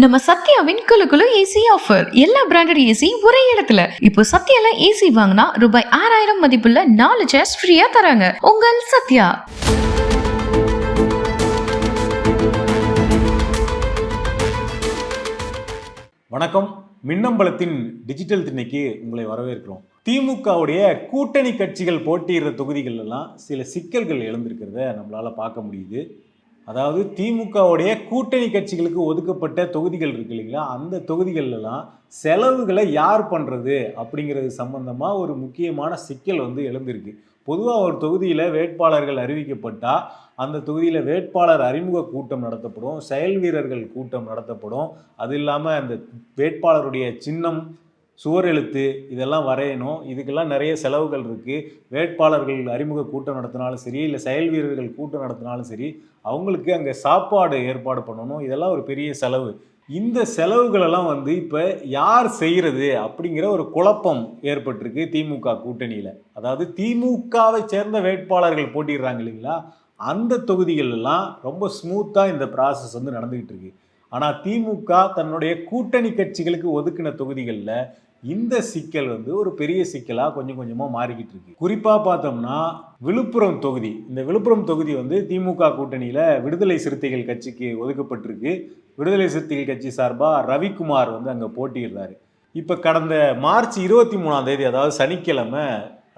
நம்ம சத்யாவின் குழு குழு ஏசி ஆஃபர் எல்லா பிராண்டட் ஏசி ஒரே இடத்துல. இப்போ சத்யால ஏசி வாங்கினா ரூபாய் ஆறாயிரம் மதிப்புள்ள நாலு சேர்ஸ் ஃப்ரீயா தராங்க. உங்கள் சத்யா. வணக்கம். மின்னம்பலத்தின் டிஜிட்டல் திண்ணைக்கு உங்களை வரவேற்கிறோம். திமுகவுடைய கூட்டணி கட்சிகள் போட்டியிடுற தொகுதிகள் எல்லாம் சில சிக்கல்கள் எழுந்திருக்கிறத நம்மளால பார்க்க முடியுது. அதாவது திமுகவுடைய கூட்டணி கட்சிகளுக்கு ஒதுக்கப்பட்ட தொகுதிகள் இருக்கு இல்லைங்களா? அந்த தொகுதிகளெல்லாம் செலவுகளை யார் பண்ணுறது அப்படிங்கிறது சம்பந்தமாக ஒரு முக்கியமான சிக்கல் வந்து எழுந்திருக்கு. பொதுவாக ஒரு தொகுதியில் வேட்பாளர்கள் அறிவிக்கப்பட்டால் அந்த தொகுதியில் வேட்பாளர் அறிமுக கூட்டம் நடத்தப்படும் செயல் வீரர்கள் கூட்டம் நடத்தப்படும். அது இல்லாமல் அந்த வேட்பாளருடைய சின்னம் சுவர் எழுத்து இதெல்லாம் வரையணும். இதுக்கெல்லாம் நிறைய செலவுகள் இருக்குது வேட்பாளர்கள் அறிமுக கூட்டம் நடத்தினாலும் சரி இல்லை செயல் வீரர்கள் கூட்டம் நடத்தினாலும் சரி அவங்களுக்கு அங்கே சாப்பாடு ஏற்பாடு பண்ணணும். இதெல்லாம் ஒரு பெரிய செலவு. இந்த செலவுகளெல்லாம் வந்து இப்போ யார் செய்கிறது அப்படிங்கிற ஒரு குழப்பம் ஏற்பட்டிருக்கு திமுக கூட்டணியில். அதாவது திமுகவை சேர்ந்த வேட்பாளர்கள் போட்டிடுறாங்க இல்லைங்களா? அந்த தொகுதிகள் எல்லாம் ரொம்ப ஸ்மூத்தாக இந்த ப்ராசஸ் வந்து நடந்துக்கிட்டு இருக்கு. ஆனால் திமுக தன்னுடைய கூட்டணி கட்சிகளுக்கு ஒதுக்கின தொகுதிகளில் இந்த சிக்கல் வந்து ஒரு பெரிய சிக்கலாக கொஞ்சம் கொஞ்சமாக மாறிக்கிட்டு இருக்கு. குறிப்பாக பார்த்தோம்னா விழுப்புரம் தொகுதி. இந்த விழுப்புரம் தொகுதி வந்து திமுக கூட்டணியில் விடுதலை சிறுத்தைகள் கட்சிக்கு ஒதுக்கப்பட்டிருக்கு. விடுதலை சிறுத்தைகள் கட்சி சார்பாக ரவிக்குமார் வந்து அங்கே போட்டியிடுறாரு. இப்போ கடந்த மார்ச் இருபத்தி மூணாம் தேதி அதாவது சனிக்கிழமை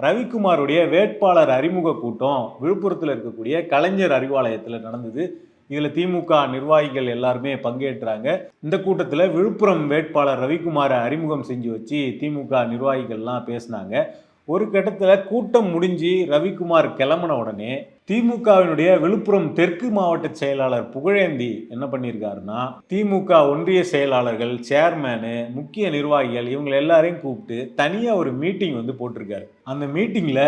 ரவிக்குமாருடைய வேட்பாளர் அறிமுக கூட்டம் விழுப்புரத்தில் இருக்கக்கூடிய கலைஞர் அறிவாலயத்தில் நடந்தது. இதில் திமுக நிர்வாகிகள் எல்லாருமே பங்கேற்றாங்க. இந்த கூட்டத்தில் விழுப்புரம் வேட்பாளர் ரவிக்குமாரை அறிமுகம் செஞ்சு வச்சு திமுக நிர்வாகிகள்லாம் பேசினாங்க. ஒரு கட்டத்தில் கூட்டம் முடிஞ்சு ரவிக்குமார் கிளம்பின உடனே திமுகவினுடைய விழுப்புரம் தெற்கு மாவட்ட செயலாளர் புகழேந்தி என்ன பண்ணியிருக்காருன்னா திமுக ஒன்றிய செயலாளர்கள் சேர்மேனு முக்கிய நிர்வாகிகள் இவங்க எல்லாரையும் கூப்பிட்டு தனியாக ஒரு மீட்டிங் வந்து போட்டிருக்காரு. அந்த மீட்டிங்கில்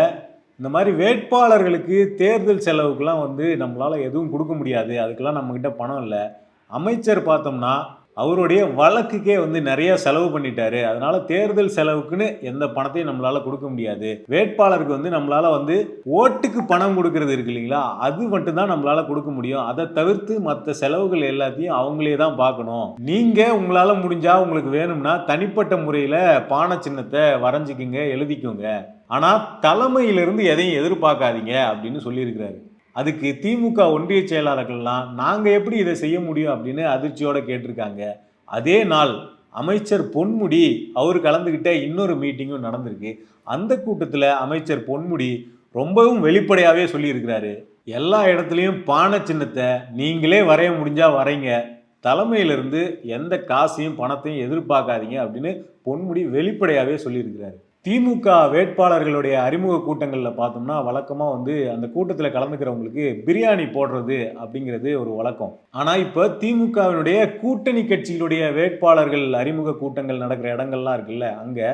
இந்த மாதிரி வேட்பாளர்களுக்கு தேர்தல் செலவுக்கெல்லாம் வந்து நம்மளால் எதுவும் கொடுக்க முடியாது. அதுக்கெல்லாம் நம்மக்கிட்ட பணம் இல்லை. அமைச்சர் பார்த்தோம்னா அவருடைய வழக்குக்கே வந்து நிறைய செலவு பண்ணிட்டாரு. அதனால தேர்தல் செலவுக்குன்னு எந்த பணத்தையும் நம்மளால கொடுக்க முடியாது. வேட்பாளருக்கு வந்து நம்மளால வந்து ஓட்டுக்கு பணம் கொடுக்கறது இருக்கு இல்லைங்களா? அது மட்டும்தான் நம்மளால கொடுக்க முடியும். அதை தவிர்த்து மற்ற செலவுகள் எல்லாத்தையும் அவங்களே தான் பார்க்கணும். நீங்க உங்களால முடிஞ்சா உங்களுக்கு வேணும்னா தனிப்பட்ட முறையில பானை சின்னத்தை வரைஞ்சிக்கோங்க எழுதிக்கோங்க. ஆனால் தலைமையிலிருந்து எதையும் எதிர்பார்க்காதீங்க அப்படின்னு சொல்லியிருக்கிறாரு. அதுக்கு திமுக ஒன்றிய செயலாளர்கள்லாம் நாங்கள் எப்படி இதை செய்ய முடியும்? அப்படின்னு அதிர்ச்சியோட கேட்டிருக்காங்க. அதே நாள் அமைச்சர் பொன்முடி அவர் கலந்துக்கிட்ட இன்னொரு மீட்டிங்கும் நடந்திருக்கு. அந்த கூட்டத்தில் அமைச்சர் பொன்முடி ரொம்பவும் வெளிப்படையாகவே சொல்லியிருக்கிறாரு. எல்லா இடத்துலையும் பானை சின்னத்தை நீங்களே வரைய முடிஞ்சால் வரைங்க. தலைமையிலிருந்து எந்த காசையும் பணத்தையும் எதிர்பார்க்காதீங்க அப்படின்னு பொன்முடி வெளிப்படையாகவே சொல்லியிருக்கிறாரு. திமுக வேட்பாளர்களுடைய அறிமுக கூட்டங்களில் பார்த்தோம்னா வழக்கமாக வந்து அந்த கூட்டத்தில் கலந்துக்கிறவங்களுக்கு பிரியாணி போடுறது அப்படிங்கிறது ஒரு வழக்கம். ஆனால் இப்போ திமுகவினுடைய கூட்டணி கட்சிகளுடைய வேட்பாளர்கள் அறிமுக கூட்டங்கள் நடக்கிற இடங்கள்லாம் இருக்குல்ல அங்கே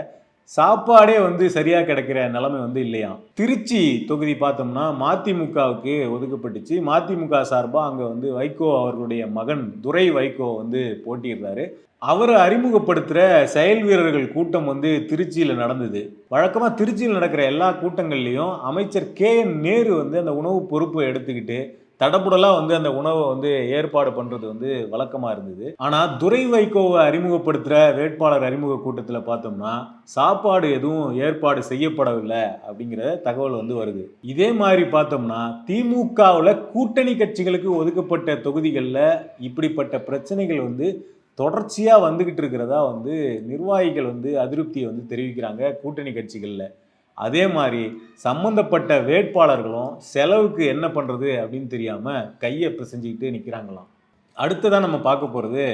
சாப்பாடே வந்து சரியாக கிடைக்கிற நிலைமை வந்து இல்லையாம் திருச்சி தொகுதி பார்த்தோம்னா மதிமுகவுக்கு ஒதுக்கப்பட்டுச்சு. மதிமுக சார்பாக அங்கே வந்து வைகோ அவர்களுடைய மகன் துரை வைகோ வந்து போட்டியிடுறாரு. அவரை அறிமுகப்படுத்துகிற செயல் வீரர்கள் கூட்டம் வந்து திருச்சியில் நடந்தது. வழக்கமாக திருச்சியில் நடக்கிற எல்லா கூட்டங்கள்லேயும் அமைச்சர் கே என் நேரு வந்து அந்த உணவு பொறுப்பை எடுத்துக்கிட்டு தடப்புடலாக வந்து அந்த உணவை வந்து ஏற்பாடு பண்ணுறது வந்து வழக்கமாக இருந்தது. ஆனால் துரை வைகோவை அறிமுகப்படுத்துகிற வேட்பாளர் அறிமுக கூட்டத்தில் பார்த்தோம்னா சாப்பாடு எதுவும் ஏற்பாடு செய்யப்படவில்லை அப்படிங்கிற தகவல் வந்து வருது. இதே மாதிரி பார்த்தோம்னா திமுகவில் கூட்டணி கட்சிகளுக்கு ஒதுக்கப்பட்ட தொகுதிகளில் இப்படிப்பட்ட பிரச்சனைகள் வந்து தொடர்ச்சியாக வந்துக்கிட்டு இருக்கிறதா வந்து நிர்வாகிகள் வந்து அதிருப்தியை வந்து தெரிவிக்கிறாங்க கூட்டணி கட்சிகளில். அதே மாதிரி சம்மந்தப்பட்ட வேட்பாளர்களும் செலவுக்கு என்ன பண்ணுறது அப்படின்னு தெரியாமல் கையை பிசைஞ்சிக்கிட்டு நிற்கிறாங்களாம் அடுத்ததான் நம்ம பார்க்க போகிறது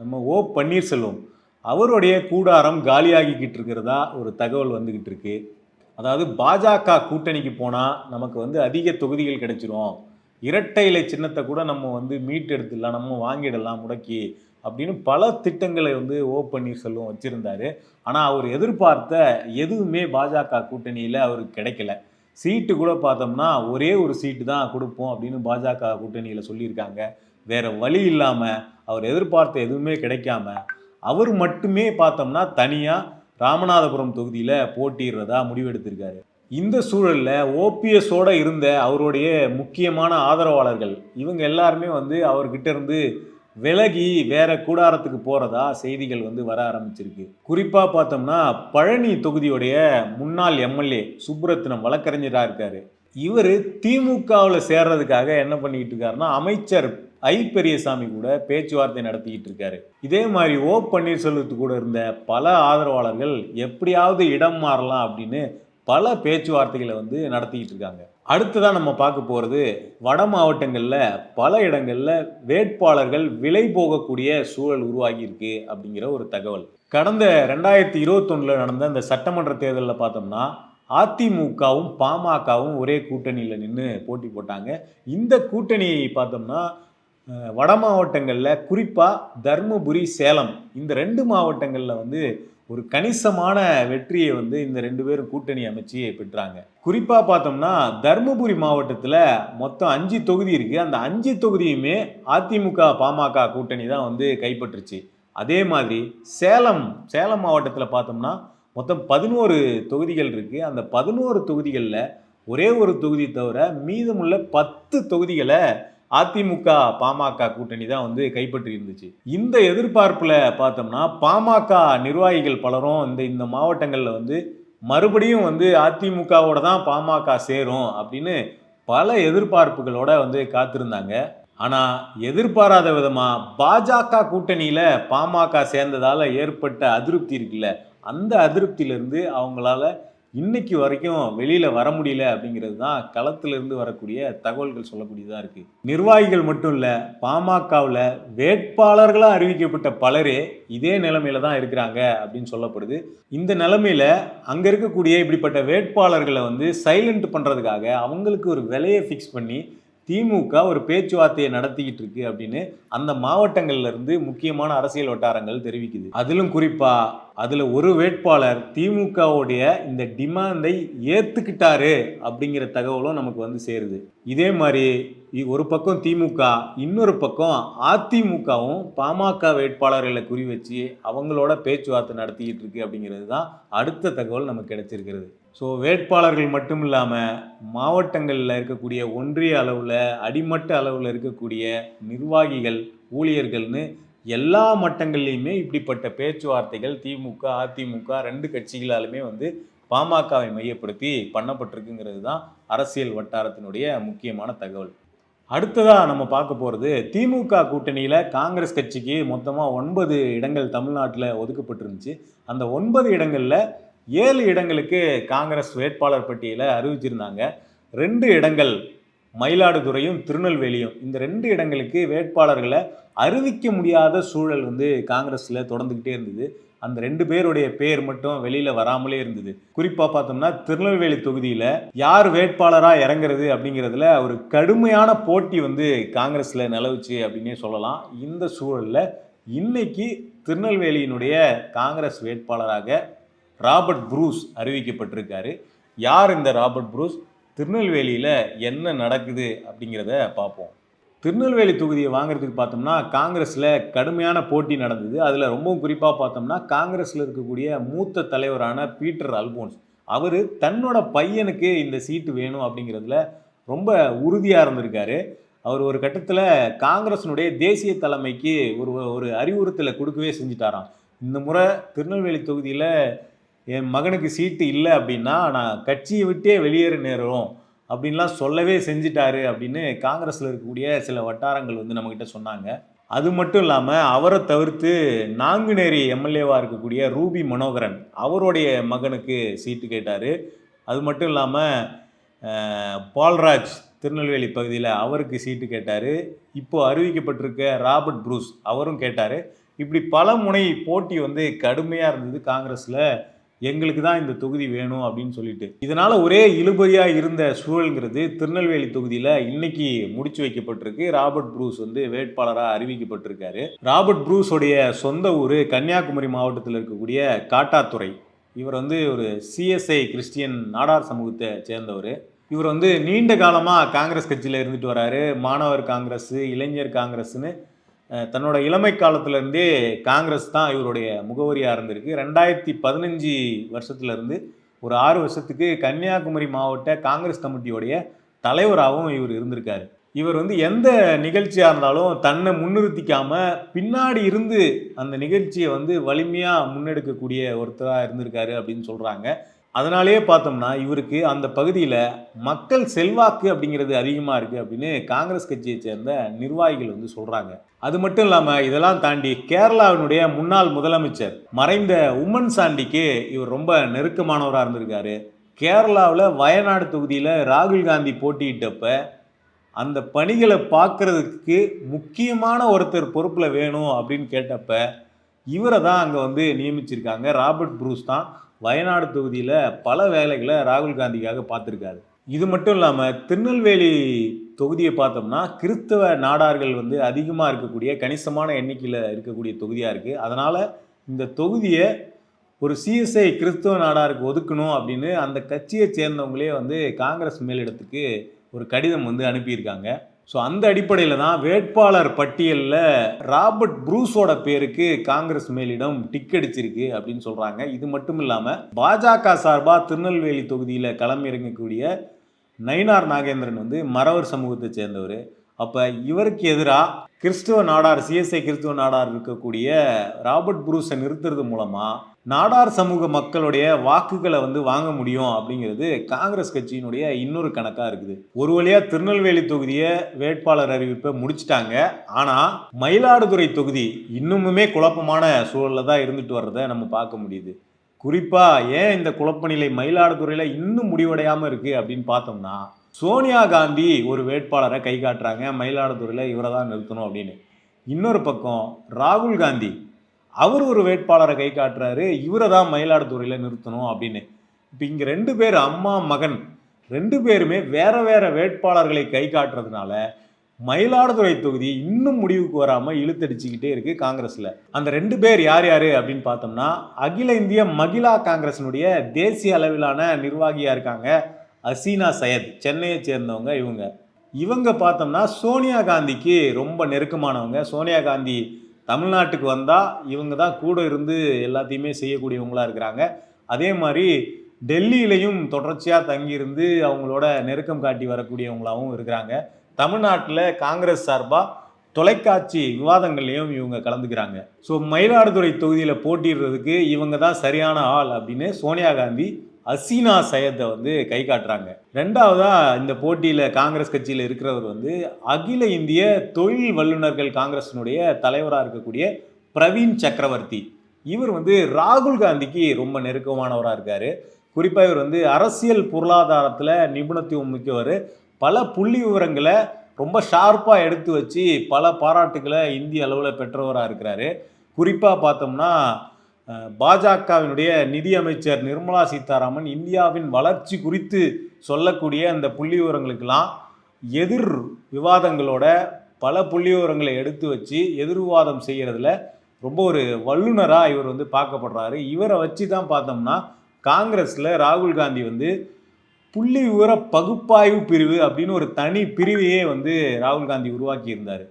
நம்ம ஓ பன்னீர்செல்வம். அவருடைய கூடாரம் காலியாகிக்கிட்டு இருக்கிறதா ஒரு தகவல் வந்துக்கிட்டு இருக்கு. அதாவது பாஜக கூட்டணிக்கு போனால் நமக்கு வந்து அதிக தொகுதிகள் கிடைச்சிரும். இரட்டை இலை சின்னத்தை கூட நம்ம வந்து மீட்டெடுத்துடலாம் நம்ம வாங்கிடலாம் முடக்கி அப்படின்னு பல திட்டங்களை வந்து ஓ பன்னீர்செல்வம் வச்சுருந்தாரு. ஆனால் அவர் எதிர்பார்த்த எதுவுமே பாஜக கூட்டணியில் அவருக்கு கிடைக்கல. சீட்டு கூட பார்த்தோம்னா ஒரே ஒரு சீட்டு தான் கொடுப்போம் அப்படின்னு பாஜக கூட்டணியில் சொல்லியிருக்காங்க. வேறு வழி இல்லாமல் அவர் எதிர்பார்த்த எதுவுமே கிடைக்காம அவர் மட்டுமே பார்த்தோம்னா தனியாக ராமநாதபுரம் தொகுதியில் போட்டிடுறதா முடிவெடுத்திருக்காரு. இந்த சூழலில் ஓபிஎஸோடு இருந்த அவருடைய முக்கியமான ஆதரவாளர்கள் இவங்க எல்லாருமே வந்து அவர்கிட்ட இருந்து விலகி வேற கூடாரத்துக்கு போறதா செய்திகள் வந்து வர ஆரம்பிச்சிருக்கு. குறிப்பா பார்த்தோம்னா பழனி தொகுதியுடைய முன்னாள் எம்எல்ஏ சுப்ரத்னம் வழக்கறிஞராக இருக்காரு. இவர் திமுகவில் சேர்றதுக்காக என்ன பண்ணிக்கிட்டு இருக்காருன்னா அமைச்சர் ஐ பெரியசாமி கூட பேச்சுவார்த்தை நடத்திக்கிட்டு இருக்காரு. இதே மாதிரி ஓ பன்னீர்செல்வத்து கூட இருந்த பல ஆதரவாளர்கள் எப்படியாவது இடம் மாறலாம் அப்படின்னு பல பேச்சுவார்த்தைகளை வந்து நடத்திக்கிட்டு இருக்காங்க. அடுத்ததான் நம்ம பார்க்க போகிறது வட மாவட்டங்களில் பல இடங்களில் வேட்பாளர்கள் விலை போகக்கூடிய சூழல் உருவாகி இருக்கு அப்படிங்கிற ஒரு தகவல். கடந்த ரெண்டாயிரத்தி இருபத்தொன்னில் நடந்த இந்த சட்டமன்ற தேர்தலில் பார்த்தோம்னா அதிமுகவும் பாமகவும் ஒரே கூட்டணியில் நின்று போட்டி போட்டாங்க. இந்த கூட்டணியை பார்த்தோம்னா வட மாவட்டங்களில் குறிப்பாக தருமபுரி சேலம் இந்த ரெண்டு மாவட்டங்களில் வந்து ஒரு கணிசமான வெற்றியை வந்து இந்த ரெண்டு பேரும் கூட்டணி அமைச்சு பெற்றாங்க. குறிப்பாக பார்த்தோம்னா தருமபுரி மாவட்டத்தில் மொத்தம் அஞ்சு தொகுதி இருக்குது அந்த அஞ்சு தொகுதியுமே அதிமுக பாமக கூட்டணி தான் வந்து கைப்பற்றுச்சு. அதே மாதிரி சேலம் சேலம் மாவட்டத்தில் பார்த்தோம்னா மொத்தம் பதினோரு தொகுதிகள் இருக்குது அந்த பதினோரு தொகுதிகளில் ஒரே ஒரு தொகுதி தவிர மீதமுள்ள பத்து தொகுதிகளை அதிமுக பாமக கூட்டணி தான் வந்து கைப்பற்றி இருந்துச்சு. இந்த எதிர்பார்ப்புல பார்த்தோம்னா பாமக நிர்வாகிகள் பலரும் இந்த இந்த மாவட்டங்களில் வந்து மறுபடியும் வந்து அதிமுகவோட தான் பாமக சேரும் அப்படின்னு பல எதிர்பார்ப்புகளோட வந்து காத்திருந்தாங்க. ஆனா எதிர்பாராத விதமா பாஜக கூட்டணியில பாமக சேர்ந்ததால ஏற்பட்ட அதிருப்தி இருக்குல்ல அந்த அதிருப்தியிலிருந்து அவங்களால இன்னைக்கு வரைக்கும் வெளியில வர முடியல அப்படிங்கிறது தான் களத்திலிருந்து வரக்கூடிய தகவல்கள் சொல்லக்கூடியதாக இருக்கு. நிர்வாகிகள் மட்டும் இல்லை பாமகவில் வேட்பாளர்களாக அறிவிக்கப்பட்ட பலரே இதே நிலைமையில தான் இருக்கிறாங்க அப்படின்னு சொல்லப்படுது. இந்த நிலைமையில அங்க இருக்கக்கூடிய இப்படிப்பட்ட வேட்பாளர்களை வந்து சைலண்ட் பண்றதுக்காக அவங்களுக்கு ஒரு விலையை ஃபிக்ஸ் பண்ணி திமுக ஒரு பேச்சுவார்த்தையை நடத்திக்கிட்டு இருக்கு அப்படின்னு அந்த மாவட்டங்கள்ல இருந்து முக்கியமான அரசியல் வட்டாரங்கள் தெரிவிக்குது. அதிலும் குறிப்பா அதில் ஒரு வேட்பாளர் திமுகவுடைய இந்த டிமாண்டை ஏற்றுக்கிட்டாரு அப்படிங்கிற தகவலும் நமக்கு வந்து சேருது. இதே மாதிரி இ- ஒரு பக்கம் திமுக இன்னொரு பக்கம் அதிமுகவும் பாமக வேட்பாளர்களை குறி வச்சு அவங்களோட பேச்சுவார்த்தை நடத்திக்கிட்டு இருக்கு அப்படிங்கிறது தான் அடுத்த தகவல் நமக்கு கிடைச்சிருக்கிறது. ஸோ வேட்பாளர்கள் மட்டும் இல்லாமல் மாவட்டங்களில் இருக்கக்கூடிய ஒன்றிய அளவில் அடிமட்ட அளவில் இருக்கக்கூடிய நிர்வாகிகள் ஊழியர்கள்னு எல்லா மட்டங்கள்லையுமே இப்படிப்பட்ட பேச்சுவார்த்தைகள் திமுக அதிமுக ரெண்டு கட்சிகளாலுமே வந்து பாமகவை மையப்படுத்தி பண்ணப்பட்டிருக்குங்கிறது தான் அரசியல் வட்டாரத்தினுடைய முக்கியமான தகவல். அடுத்ததாக நம்ம பார்க்க போகிறது திமுக கூட்டணியில் காங்கிரஸ் கட்சிக்கு மொத்தமாக ஒன்பது இடங்கள் தமிழ்நாட்டில் ஒதுக்கப்பட்டிருந்துச்சு. அந்த ஒன்பது இடங்களில் ஏழு இடங்களுக்கு காங்கிரஸ் வேட்பாளர் பட்டியலை அறிவிச்சிருந்தாங்க. ரெண்டு இடங்கள் மயிலாடுதுறையும் திருநெல்வேலியும். இந்த ரெண்டு இடங்களுக்கு வேட்பாளர்களை அறிவிக்க முடியாத சூழல் வந்து காங்கிரஸில் தொடர்ந்துக்கிட்டே இருந்தது. அந்த ரெண்டு பேருடைய பேர் மட்டும் வெளியில வராமலே இருந்தது. குறிப்பா பார்த்தோம்னா திருநெல்வேலி தொகுதியில யார் வேட்பாளரா இறங்குறது அப்படிங்கிறதுல ஒரு கடுமையான போட்டி வந்து காங்கிரஸ்ல நிலவுச்சு அப்படின்னே சொல்லலாம். இந்த சூழல்ல இன்னைக்கு திருநெல்வேலியினுடைய காங்கிரஸ் வேட்பாளராக ராபர்ட் புரூஸ் அறிவிக்கப்பட்டிருக்காரு. யார் இந்த ராபர்ட் ப்ரூஸ்? திருநெல்வேலியில் என்ன நடக்குது அப்படிங்கிறத பார்ப்போம். திருநெல்வேலி தொகுதியை வாங்குறதுக்கு பார்த்தோம்னா காங்கிரஸில் கடுமையான போட்டி நடந்தது. அதில் ரொம்பவும் குறிப்பாக பார்த்தோம்னா காங்கிரஸில் இருக்கக்கூடிய மூத்த தலைவரான பீட்டர் அல்போன்ஸ். அவர் தன்னோட பையனுக்கு இந்த சீட்டு வேணும் அப்படிங்கிறதுல ரொம்ப உறுதியாக இருந்திருக்காரு. அவர் ஒரு கட்டத்தில் காங்கிரஸினுடைய தேசிய தலைமைக்கு ஒரு ஒரு அறிவுறுத்தலை கொடுக்கவே செஞ்சுட்டாராம். இந்த முறை திருநெல்வேலி தொகுதியில் என் மகனுக்கு சீட்டு இல்லை அப்படின்னா நான் கட்சியை விட்டே வெளியேற நேரம். அப்படின்லாம் சொல்லவே செஞ்சிட்டாரு அப்படின்னு காங்கிரஸில் இருக்கக்கூடிய சில வட்டாரங்கள் வந்து நம்மக்கிட்ட சொன்னாங்க. அது மட்டும் இல்லாமல் அவரை தவிர்த்து நாங்குநேரி எம்எல்ஏவாக இருக்கக்கூடிய ரூபி மனோகரன் அவருடைய மகனுக்கு சீட்டு கேட்டார். அது மட்டும் இல்லாமல் பால்ராஜ் திருநெல்வேலி பகுதியில் அவருக்கு சீட்டு கேட்டார். இப்போ அறிவிக்கப்பட்டிருக்க ராபர்ட் ப்ரூஸ் அவரும் கேட்டார். இப்படி பல முனை போட்டி வந்து கடுமையாக இருந்தது காங்கிரஸில். எங்களுக்கு தான் இந்த தொகுதி வேணும் அப்படின்னு சொல்லிட்டு. இதனால ஒரே இழுபறியாக இருந்த சூழல்ங்கிறது திருநெல்வேலி தொகுதியில் இன்னைக்கு முடிச்சு வைக்கப்பட்டிருக்கு. ராபர்ட் ப்ரூஸ் வந்து வேட்பாளராக அறிவிக்கப்பட்டிருக்காரு. ராபர்ட் ப்ரூஸோடைய சொந்த ஊர் கன்னியாகுமரி மாவட்டத்தில் இருக்கக்கூடிய காட்டாத்துறை இவர் வந்து ஒரு சிஎஸ்ஐ கிறிஸ்டியன் நாடார் சமூகத்தை சேர்ந்தவர். இவர் வந்து நீண்ட காலமாக காங்கிரஸ் கட்சியில் இருந்துட்டு வராரு. மாணவர் காங்கிரஸ் இளைஞர் காங்கிரஸ்னு தன்னோட இளமை காலத்திலேருந்தே காங்கிரஸ் தான் இவருடைய முகவரியாக இருந்திருக்கு. ரெண்டாயிரத்தி பதினஞ்சு வருஷத்துல இருந்து ஒரு ஆறு வருஷத்துக்கு கன்னியாகுமரி மாவட்ட காங்கிரஸ் கமிட்டியோடைய தலைவராகவும் இவர் இருந்திருக்காரு. இவர் வந்து எந்த நிகழ்ச்சியாக இருந்தாலும் தன்னை முன்னிறுத்திக்காம பின்னாடி இருந்து அந்த நிகழ்ச்சியை வந்து வலிமையாக முன்னெடுக்கக்கூடிய ஒருத்தராக இருந்திருக்காரு அப்படின்னு சொல்கிறாங்க அதனாலேயே பார்த்தோம்னா இவருக்கு அந்த பகுதியில் மக்கள் செல்வாக்கு அப்படிங்கிறது அதிகமாக இருக்குது அப்படின்னு காங்கிரஸ் கட்சியை சேர்ந்த நிர்வாகிகள் வந்து சொல்கிறாங்க அது மட்டும் இல்லாமல் இதெல்லாம் தாண்டி கேரளாவினுடைய முன்னாள் முதலமைச்சர் மறைந்த உம்மன் சாண்டிக்கு இவர் ரொம்ப நெருக்கமானவராக இருந்திருக்காரு. கேரளாவில் வயநாடு தொகுதியில் ராகுல் காந்தி போட்டியிட்டப்ப அந்த பணிகளை பார்க்கறதுக்கு முக்கியமான ஒருத்தர் பொறுப்பில் வேணும் அப்படின்னு கேட்டப்ப இவரை தான் அங்கே வந்து நியமிச்சிருக்காங்க. ராபர்ட் ப்ரூஸ் தான் வயநாடு தொகுதியில் பல வேலைகளை ராகுல் காந்திக்காக பார்த்துருக்காரு. இது மட்டும் இல்லாமல் திருநெல்வேலி தொகுதியை பார்த்தோம்னா கிறிஸ்தவ நாடார்கள் வந்து அதிகமாக இருக்கக்கூடிய கணிசமான எண்ணிக்கையில் இருக்கக்கூடிய தொகுதியாக இருக்குது அதனால் இந்த தொகுதியை ஒரு சிஎஸ்ஐ கிறிஸ்தவ நாடாருக்கு ஒதுக்கணும் அப்படின்னு அந்த கட்சியை சேர்ந்தவங்களே வந்து காங்கிரஸ் மேலிடத்துக்கு ஒரு கடிதம் வந்து அனுப்பியிருக்காங்க. ஸோ அந்த அடிப்படையில் தான் வேட்பாளர் பட்டியலில் ராபர்ட் ப்ரூஸோட பேருக்கு காங்கிரஸ் மேலிடம் டிக் அடிச்சிருக்கு அப்படின்னு சொல்கிறாங்க இது மட்டும் இல்லாமல் பாஜக சார்பாக திருநெல்வேலி தொகுதியில் களமிறங்கக்கூடிய நயினார் நாகேந்திரன் வந்து மறவர் சமூகத்தை சேர்ந்தவர். அப்போ இவருக்கு எதிராக கிறிஸ்துவ நாடார் சிஎஸ்ஐ கிறிஸ்துவ நாடார் இருக்கக்கூடிய ராபர்ட் ப்ரூஸை நிறுத்துறது மூலமாக நாடார் சமூக மக்களுடைய வாக்குகளை வந்து வாங்க முடியும் அப்படிங்கிறது காங்கிரஸ் கட்சியினுடைய இன்னொரு கணக்காக இருக்குது. ஒரு வழியாக திருநெல்வேலி தொகுதியை வேட்பாளர் அறிவிப்பை முடிச்சிட்டாங்க. ஆனால் மயிலாடுதுறை தொகுதி இன்னுமுமே குழப்பமான சூழலில் தான் இருந்துட்டு வர்றதை நம்ம பார்க்க முடியுது. குறிப்பாக ஏன் இந்த குழப்ப நிலை மயிலாடுதுறையில் இன்னும் முடிவடையாமல் இருக்குது அப்படின்னு பார்த்தோம்னா சோனியா காந்தி ஒரு வேட்பாளரை கை காட்டுறாங்க. மயிலாடுதுறையில் இவரை தான் நிறுத்தணும் அப்படின்னு. இன்னொரு பக்கம் ராகுல் காந்தி அவர் ஒரு வேட்பாளரை கை காட்டுறாரு இவரை தான் மயிலாடுதுறையில் நிறுத்தணும் அப்படின்னு. இப்போ இங்கே ரெண்டு பேர் அம்மா மகன் ரெண்டு பேருமே வேற வேற வேட்பாளர்களை கை காட்டுறதுனால மயிலாடுதுறை தொகுதி இன்னும் முடிவுக்கு வராமல் இழுத்தடிச்சுக்கிட்டே இருக்குது காங்கிரஸில். அந்த ரெண்டு பேர் யார் யார் அப்படின்னு பார்த்தோம்னா அகில இந்திய மகிழா காங்கிரஸினுடைய தேசிய அளவிலான நிர்வாகியாக இருக்காங்க அசீனா சையத் சென்னையை சேர்ந்தவங்க இவங்க. இவங்க பார்த்தோம்னா சோனியா காந்திக்கு ரொம்ப நெருக்கமானவங்க. சோனியா காந்தி தமிழ்நாட்டுக்கு வந்தால் இவங்க தான் கூட இருந்து எல்லாத்தையுமே செய்யக்கூடியவங்களாக இருக்கிறாங்க. அதே மாதிரி டெல்லியிலையும் தொடர்ச்சியாக தங்கியிருந்து அவங்களோட நெருக்கம் காட்டி வரக்கூடியவங்களாகவும் இருக்கிறாங்க. தமிழ்நாட்டில் காங்கிரஸ் சார்பாக தொலைக்காட்சி விவாதங்கள்லையும் இவங்க கலந்துக்கிறாங்க. ஸோ மயிலாடுதுறை தொகுதியில் போட்டிடுறதுக்கு இவங்க தான் சரியான ஆள் அப்படின்னு சோனியா காந்தி அசீனா சையத்தை வந்து கை காட்டுறாங்க. ரெண்டாவதா இந்த போட்டியில் காங்கிரஸ் கட்சியில் இருக்கிறவர் வந்து அகில இந்திய தொழில் வல்லுநர்கள் காங்கிரஸினுடைய தலைவராக இருக்கக்கூடிய பிரவீன் சக்கரவர்த்தி. இவர் வந்து ராகுல் காந்திக்கு ரொம்ப நெருக்கமானவராக இருக்கார். குறிப்பாக இவர் வந்து அரசியல் பொருளாதாரத்தில் நிபுணத்துவம் மிக்கவர். பல புள்ளி விவரங்களை ரொம்ப ஷார்ப்பாக எடுத்து வச்சு பல பாராட்டுகளை இந்திய அளவில் பெற்றவராக இருக்கிறாரு. குறிப்பாக பார்த்தோம்னா பாஜகவினுடைய நிதியமைச்சர் நிர்மலா சீதாராமன் இந்தியாவின் வளர்ச்சி குறித்து சொல்லக்கூடிய அந்த புள்ளி விவரங்களுக்கெல்லாம் எதிர் விவாதங்களோட பல புள்ளி விவரங்களை எடுத்து வச்சு எதிர்வாதம் செய்கிறதுல ரொம்ப ஒரு வல்லுநராக இவர் வந்து பார்க்கப்படுறாரு. இவரை வச்சு தான் பார்த்தோம்னா காங்கிரஸில் ராகுல் காந்தி வந்து புள்ளி விவர பகுப்பாய்வு பிரிவு அப்படின்னு ஒரு தனி பிரிவையே வந்து ராகுல் காந்தி உருவாக்கியிருந்தார்.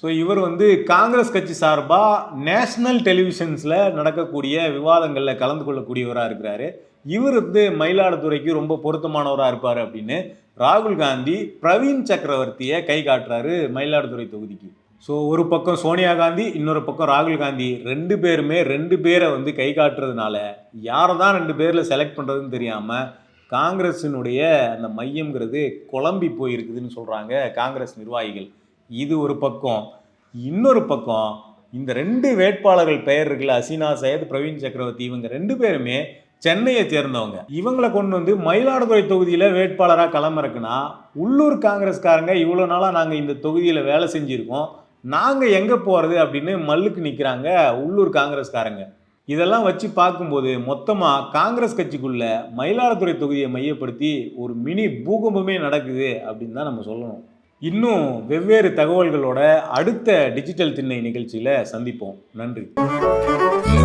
ஸோ இவர் வந்து காங்கிரஸ் கட்சி சார்பாக நேஷ்னல் டெலிவிஷன்ஸில் நடக்கக்கூடிய விவாதங்களில் கலந்து கொள்ளக்கூடியவராக இருக்கிறாரு. இவர் வந்து மயிலாடுதுறைக்கு ரொம்ப பொருத்தமானவராக இருப்பார் அப்படின்னு ராகுல் காந்தி பிரவீன் சக்கரவர்த்தியை கை காட்டுறாரு மயிலாடுதுறை தொகுதிக்கு. ஸோ ஒரு பக்கம் சோனியா காந்தி இன்னொரு பக்கம் ராகுல் காந்தி. ரெண்டு பேருமே ரெண்டு பேரை வந்து கை காட்டுறதுனால யாரை தான் ரெண்டு பேரில் செலக்ட் பண்ணுறதுன்னு தெரியாமல் காங்கிரஸினுடைய அந்த மையங்கிறது குழம்பி போயிருக்குதுன்னு சொல்கிறாங்க காங்கிரஸ் நிர்வாகிகள். இது ஒரு பக்கம் இன்னொரு பக்கம் இந்த ரெண்டு வேட்பாளர்கள் பெயர் இருக்குல்ல அசீனா சையத் பிரவீன் சக்கரவர்த்தி இவங்க ரெண்டு பேருமே சென்னையை சேர்ந்தவங்க. இவங்களை கொண்டு வந்து மயிலாடுதுறை தொகுதியில் வேட்பாளராக களமிறக்குனா உள்ளூர் காங்கிரஸ்காரங்க இவ்வளோ நாளாக நாங்கள் இந்த தொகுதியில் வேலை செஞ்சுருக்கோம் நாங்கள் எங்கே போகிறது அப்படின்னு மல்லுக்கு நிற்கிறாங்க உள்ளூர் காங்கிரஸ்காரங்க. இதெல்லாம் வச்சு பார்க்கும்போது மொத்தமாக காங்கிரஸ் கட்சிக்குள்ளே மயிலாடுதுறை தொகுதியை மையப்படுத்தி ஒரு மினி பூகம்பமே நடக்குது அப்படின்னு தான் நம்ம சொல்லணும். இன்னும் வெவ்வேறு தகவல்களோட அடுத்த டிஜிட்டல் திண்ணை நிகழ்ச்சியில் சந்திப்போம். நன்றி.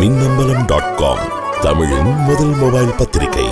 மின்னம்பலம் டாட் காம் தமிழின் முதல் மொபைல் பத்திரிகை.